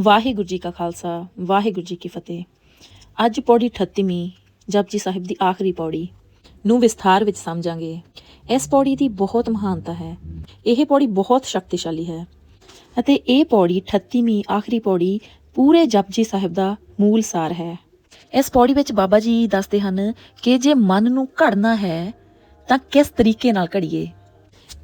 ਵਾਹਿਗੁਰੂ ਜੀ ਕਾ ਖਾਲਸਾ, ਵਾਹਿਗੁਰੂ ਜੀ ਕੀ ਫਤਿਹ। ਅੱਜ ਪੌੜੀ 38ਵੀਂ ਜਪਜੀ ਸਾਹਿਬ ਦੀ ਆਖਰੀ ਪੌੜੀ ਨੂੰ ਵਿਸਥਾਰ ਵਿੱਚ ਸਮਝਾਂਗੇ। ਇਸ ਪੌੜੀ ਦੀ ਬਹੁਤ ਮਹਾਨਤਾ ਹੈ। ਇਹ ਪੌੜੀ ਬਹੁਤ ਸ਼ਕਤੀਸ਼ਾਲੀ ਹੈ ਅਤੇ ਇਹ ਪੌੜੀ 38ਵੀਂ ਆਖਰੀ ਪੌੜੀ ਪੂਰੇ ਜਪਜੀ ਸਾਹਿਬ ਦਾ ਮੂਲ ਸਾਰ ਹੈ। ਇਸ ਪੌੜੀ ਵਿੱਚ ਬਾਬਾ ਜੀ ਦੱਸਦੇ ਹਨ ਕਿ ਜੇ ਮਨ ਨੂੰ ਘੜਨਾ ਹੈ ਤਾਂ ਕਿਸ ਤਰੀਕੇ ਨਾਲ ਘੜੀਏ?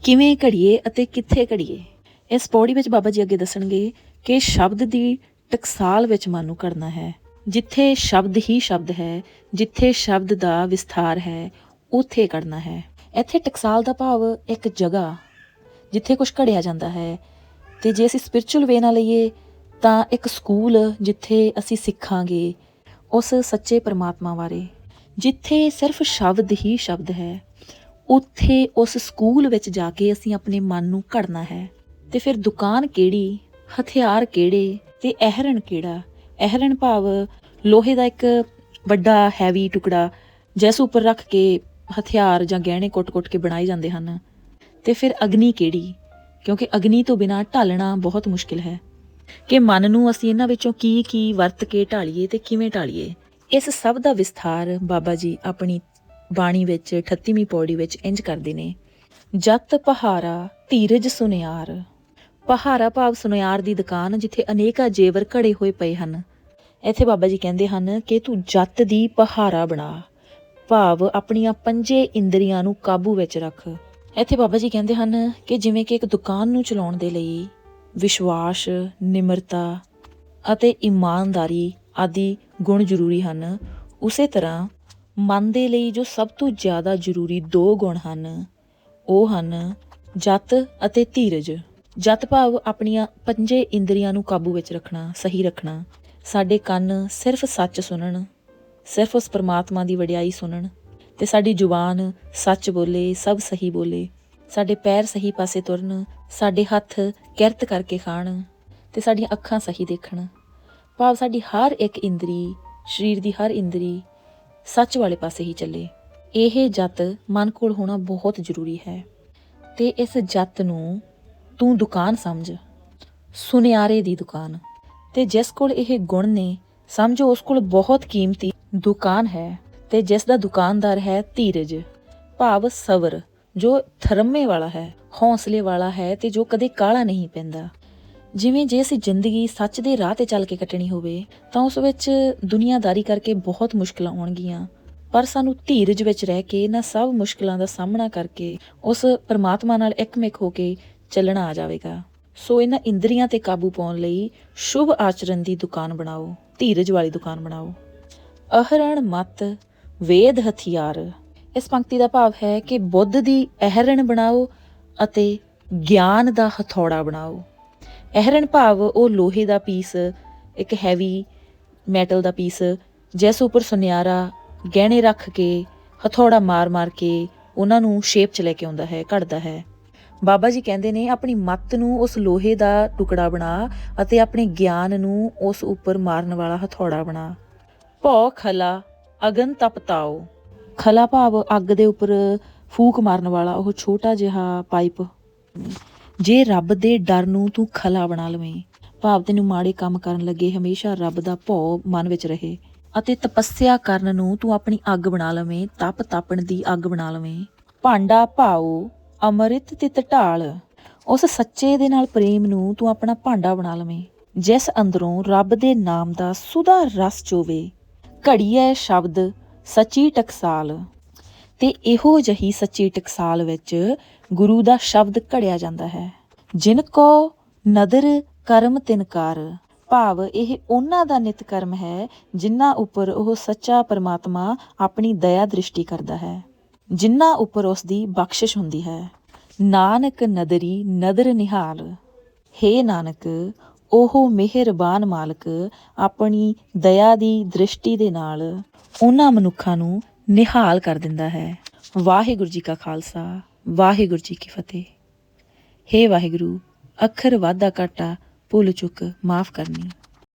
ਕਿਵੇਂ ਘੜੀਏ ਅਤੇ ਕਿੱਥੇ ਘੜੀਏ? ਇਸ ਪੌੜੀ ਵਿੱਚ ਬਾਬਾ ਜੀ ਅੱਗੇ ਦੱਸਣਗੇ ਕਿ ਸ਼ਬਦ ਦੀ ਟਕਸਾਲ ਵਿੱਚ ਮਨ ਨੂੰ ਘੜਨਾ ਹੈ। ਜਿੱਥੇ ਸ਼ਬਦ ਹੀ ਸ਼ਬਦ ਹੈ, ਜਿੱਥੇ ਸ਼ਬਦ ਦਾ ਵਿਸਥਾਰ ਹੈ, ਉੱਥੇ ਘੜਨਾ ਹੈ। ਇੱਥੇ ਟਕਸਾਲ ਦਾ ਭਾਵ ਇੱਕ ਜਗ੍ਹਾ, ਜਿੱਥੇ ਕੁਝ ਘੜਿਆ ਜਾਂਦਾ ਹੈ। ਤੇ ਜੇ ਅਸੀਂ ਸਪਿਰਚੁਅਲ ਵੇ ਨਾਲ ਲਈਏ, ਤਾਂ ਇੱਕ ਸਕੂਲ ਜਿੱਥੇ ਅਸੀਂ ਸਿੱਖਾਂਗੇ, ਉਸ ਸੱਚੇ ਪਰਮਾਤਮਾ ਬਾਰੇ। ਜਿੱਥੇ ਸਿਰਫ ਸ਼ਬਦ ਹੀ ਸ਼ਬਦ ਹੈ, ਉੱਥੇ ਉਸ ਸਕੂਲ ਵਿੱਚ ਜਾ ਕੇ ਅਸੀਂ ਆਪਣੇ ਮਨ ਨੂੰ ਘੜਨਾ ਹੈ। ਤੇ ਫਿਰ ਦੁਕਾਨ ਕਿਹੜੀ, ਹਥਿਆਰ ਕਿਹੜੇ ਤੇ ਅਹਿਰਣ ਕਿਹੜਾ? ਅਹਿਰਣ ਭਾਵ ਲੋਹੇ ਦਾ ਇੱਕ ਵੱਡਾ ਹੈਵੀ ਟੁਕੜਾ, ਜਿਸ ਉੱਪਰ ਰੱਖ ਕੇ ਹਥਿਆਰ ਜਾਂ ਗਹਿਣੇ ਕੁੱਟ-ਕੁੱਟ ਕੇ ਬਣਾਏ ਜਾਂਦੇ ਹਨ। ਤੇ ਫਿਰ ਅਗਨੀ ਕਿਹੜੀ? ਕਿਉਂਕਿ ਅਗਨੀ ਤੋਂ ਬਿਨਾ ਢਾਲਣਾ ਬਹੁਤ ਮੁਸ਼ਕਿਲ ਹੈ। ਕਿ ਮਨ ਨੂੰ ਅਸੀਂ ਇਹਨਾਂ ਵਿੱਚੋਂ ਕੀ ਕੀ ਵਰਤ ਕੇ ਢਾਲੀਏ ਤੇ ਕਿਵੇਂ ਢਾਲੀਏ? ਇਸ ਸਭ ਦਾ ਵਿਸਥਾਰ ਬਾਬਾ ਜੀ ਆਪਣੀ ਬਾਣੀ ਵਿੱਚ 38ਵੀਂ ਪੌੜੀ ਵਿੱਚ ਇੰਜ ਕਰਦੇ ਨੇ, ਜਤ ਪਹਾਰਾ ਧੀਰਜ ਸੁਨਿਆਰ। ਪਹਾਰਾ ਭਾਵ ਸੁਨਿਆਰ ਦੀ ਦੁਕਾਨ ਜਿੱਥੇ ਅਨੇਕਾਂ ਜੇਵਰ ਘੜੇ ਹੋਏ ਪਏ ਹਨ। ਇੱਥੇ ਬਾਬਾ ਜੀ ਕਹਿੰਦੇ ਹਨ ਕਿ ਤੂੰ ਜੱਤ ਦੀ ਪਹਾਰਾ ਬਣਾ। ਭਾਵ ਆਪਣੀਆਂ ਪੰਜੇ ਇੰਦਰੀਆਂ ਨੂੰ ਕਾਬੂ ਵਿੱਚ ਰੱਖ। ਇੱਥੇ ਬਾਬਾ ਜੀ ਕਹਿੰਦੇ ਹਨ ਕਿ ਜਿਵੇਂ ਕਿ ਇੱਕ ਦੁਕਾਨ ਨੂੰ ਚਲਾਉਣ ਦੇ ਲਈ ਵਿਸ਼ਵਾਸ, ਨਿਮਰਤਾ ਅਤੇ ਇਮਾਨਦਾਰੀ ਆਦਿ ਗੁਣ ਜ਼ਰੂਰੀ ਹਨ, ਉਸੇ ਤਰ੍ਹਾਂ ਮਨ ਦੇ ਲਈ ਜੋ ਸਭ ਤੋਂ ਜ਼ਿਆਦਾ ਜ਼ਰੂਰੀ ਦੋ ਗੁਣ ਹਨ, ਉਹ ਹਨ ਜਤ ਅਤੇ ਧੀਰਜ। ਜਤ ਭਾਵ ਆਪਣੀਆਂ ਪੰਜੇ ਇੰਦਰੀਆਂ ਨੂੰ ਕਾਬੂ ਵਿੱਚ ਰੱਖਣਾ, ਸਹੀ ਰੱਖਣਾ, ਸਾਡੇ ਕੰਨ ਸਿਰਫ ਸੱਚ ਸੁਣਨ, ਸਿਰਫ ਉਸ ਪਰਮਾਤਮਾ ਦੀ ਵਡਿਆਈ ਸੁਣਨ ਤੇ ਸਾਡੀ ਜ਼ੁਬਾਨ ਸੱਚ ਬੋਲੇ, ਸਭ ਸਹੀ ਬੋਲੇ, ਸਾਡੇ ਪੈਰ ਸਹੀ ਪਾਸੇ ਤੁਰਨ, ਸਾਡੇ ਹੱਥ ਕਿਰਤ ਕਰਕੇ ਖਾਣ ਤੇ ਸਾਡੀਆਂ ਅੱਖਾਂ ਸਹੀ ਦੇਖਣ। ਭਾਵ ਸਾਡੀ ਹਰ ਇੱਕ ਇੰਦਰੀ, ਸਰੀਰ ਦੀ ਹਰ ਇੰਦਰੀ ਸੱਚ ਵਾਲੇ ਪਾਸੇ ਹੀ ਚੱਲੇ। ਇਹ ਜਤ ਮਨ ਕੋਲ ਹੋਣਾ ਬਹੁਤ ਜ਼ਰੂਰੀ ਹੈ ਤੇ ਇਸ ਜਤ ਨੂੰ ਤੂੰ ਦੁਕਾਨ ਸਮਝ। ਸੁਨਿਆਰੇ ਦੀ ਦੁਕਾਨ। ਤੇ ਜਿਸ ਕੋਲ ਇਹ ਗੁਣ ਨੇ, ਸਮਝੋ ਉਸ ਕੋਲ ਬਹੁਤ ਕੀਮਤੀ ਦੁਕਾਨ ਹੈ ਤੇ ਜਿਸ ਦਾ ਦੁਕਾਨਦਾਰ ਹੈ ਧੀਰਜ, ਭਾਵ ਸਬਰ, ਜੋ ਥਰਮੇ ਵਾਲਾ ਹੈ, ਹੌਸਲੇ ਵਾਲਾ ਹੈ ਤੇ ਜੋ ਕਦੇ ਕਾਲਾ ਨਹੀਂ ਪੈਂਦਾ। ਜਿਵੇਂ ਜੇ ਅਸੀਂ ਜ਼ਿੰਦਗੀ ਸੱਚ ਦੇ ਰਾਹ ਤੇ ਚੱਲ ਕੇ ਕੱਟਣੀ ਹੋਵੇ, ਤਾਂ ਉਸ ਵਿੱਚ ਦੁਨੀਆਦਾਰੀ ਕਰਕੇ ਬਹੁਤ ਮੁਸ਼ਕਲਾਂ ਆਉਣਗੀਆਂ। ਪਰ ਸਾਨੂੰ ਧੀਰਜ ਵਿੱਚ ਰਹਿ ਕੇ ਇਹਨਾਂ ਸਭ ਮੁਸ਼ਕਲਾਂ ਦਾ ਸਾਹਮਣਾ ਕਰਕੇ ਉਸ ਪਰਮਾਤਮਾ ਨਾਲ ਇੱਕਮਿਕ ਹੋ ਕੇ ਚੱਲਣਾ ਆ ਜਾਵੇਗਾ। ਸੋ ਇਹਨਾਂ ਇੰਦਰੀਆਂ ਤੇ ਕਾਬੂ ਪਾਉਣ ਲਈ ਸ਼ੁਭ ਆਚਰਣ ਦੀ ਦੁਕਾਨ ਬਣਾਓ, ਧੀਰਜ ਵਾਲੀ ਦੁਕਾਨ ਬਣਾਓ। ਅਹਰਣ ਮਤ, ਵੇਦ ਹਥਿਆਰ। ਇਸ ਪੰਕਤੀ ਦਾ ਭਾਵ ਹੈ ਕਿ ਬੁੱਧ ਦੀ ਅਹਰਣ ਬਣਾਓ ਅਤੇ ਗਿਆਨ ਦਾ ਹਥੌੜਾ ਬਣਾਓ। ਅਹਰਣ ਭਾਵ ਉਹ ਲੋਹੇ ਦਾ ਪੀਸ, ਇੱਕ ਹੈਵੀ ਮੈਟਲ ਦਾ ਪੀਸ, ਜਿਸ ਉੱਪਰ ਸੁਨਿਆਰਾ ਗਹਿਣੇ ਰੱਖ ਕੇ, ਹਥੌੜਾ ਮਾਰ-ਮਾਰ ਕੇ ਉਹਨਾਂ ਨੂੰ ਸ਼ੇਪ 'ਚ ਲੈ ਕੇ ਆਉਂਦਾ ਹੈ, ਘੜਦਾ ਹੈ। ਬਾਬਾ ਜੀ ਕਹਿੰਦੇ ਨੇ, ਆਪਣੀ ਮੱਤ ਨੂੰ ਉਸ ਲੋਹੇ ਦਾ ਟੁਕੜਾ ਬਣਾ ਅਤੇ ਆਪਣੇ ਗਿਆਨ ਨੂੰ ਉਸ ਉੱਪਰ ਮਾਰਨ ਵਾਲਾ ਹਥੌੜਾ ਬਣਾ। ਭੌ ਖਲਾ, ਅਗਨ ਤਪਤਾਓ ਖਲਾ ਭਾਵ ਅੱਗ ਦੇ ਉੱਪਰ ਫੂਕ ਮਾਰਨ ਵਾਲਾ ਉਹ ਛੋਟਾ ਜਿਹਾ ਪਾਈਪ। ਜੇ ਰੱਬ ਦੇ ਡਰ ਨੂੰ ਤੂੰ ਖਲਾ ਬਣਾ ਲਵੇਂ, ਭਾਵ ਤੈਨੂੰ ਮਾੜੇ ਕੰਮ ਕਰਨ ਲੱਗੇ ਹਮੇਸ਼ਾ ਰੱਬ ਦਾ ਭੌ ਮਨ ਵਿੱਚ ਰਹੇ ਅਤੇ ਤਪੱਸਿਆ ਕਰਨ ਨੂੰ ਤੂੰ ਆਪਣੀ ਅੱਗ ਬਣਾ ਲਵੇਂ, ਤਪ ਤਾਪਣ ਦੀ ਅੱਗ ਬਣਾ ਲਵੇਂ। ਭਾਂਡਾ ਭਾਓ ਅੰਮ੍ਰਿਤ ਤੇ ਢਾਲ ਉਸ ਸੱਚੇ ਦੇ ਨਾਲ ਪ੍ਰੇਮ ਨੂੰ ਤੂੰ ਆਪਣਾ ਭਾਂਡਾ ਬਣਾ ਲਵੇਂ, ਜਿਸ ਅੰਦਰੋਂ ਰੱਬ ਦੇ ਨਾਮ ਦਾ ਸੁਦਾ ਰਸ ਚੋਵੇ। ਘੜੀਐ ਸ਼ਬਦ, ਸੱਚੀ ਟਕਸਾਲ। ਤੇ ਇਹੋ ਜਹੀ ਸੱਚੀ ਟਕਸਾਲ ਵਿੱਚ ਗੁਰੂ ਦਾ ਸ਼ਬਦ ਘੜਿਆ ਜਾਂਦਾ ਹੈ। ਜਿਨ ਕੋ ਨਦਰ ਕਰਮ ਤਿਨਕਾਰ ਭਾਵ ਇਹ ਉਹਨਾਂ ਦਾ ਨਿਤ ਕਰਮ ਹੈ, ਜਿਨ੍ਹਾਂ ਉੱਪਰ ਉਹ ਸੱਚਾ ਪਰਮਾਤਮਾ ਆਪਣੀ ਦਇਆ ਦ੍ਰਿਸ਼ਟੀ ਕਰਦਾ ਹੈ। ਜਿਨ੍ਹਾਂ ਉੱਪਰ ਉਸ ਦੀ ਬਖਸ਼ਿਸ਼ ਹੁੰਦੀ ਹੈ। ਨਾਨਕ ਨਦਰੀ ਨਦਰ ਨਿਹਾਲ। हे ਨਾਨਕ, ਉਹ ਮਿਹਰਬਾਨ ਮਾਲਕ ਆਪਣੀ ਦਇਆ ਦੀ ਦ੍ਰਿਸ਼ਟੀ ਦੇ ਨਾਲ ਉਹਨਾਂ ਮਨੁੱਖਾਂ ਨੂੰ ਨਿਹਾਲ ਕਰ ਦਿੰਦਾ ਹੈ। ਵਾਹਿਗੁਰੂ ਜੀ ਕਾ ਖਾਲਸਾ, ਵਾਹਿਗੁਰੂ ਜੀ ਕੀ ਫਤਿਹ। हे ਵਾਹਿਗੁਰੂ, ਅੱਖਰ ਵਾਧਾ ਘਾਟਾ ਭੁੱਲ ਚੁੱਕ, ਮਾਫ ਕਰਨੀ।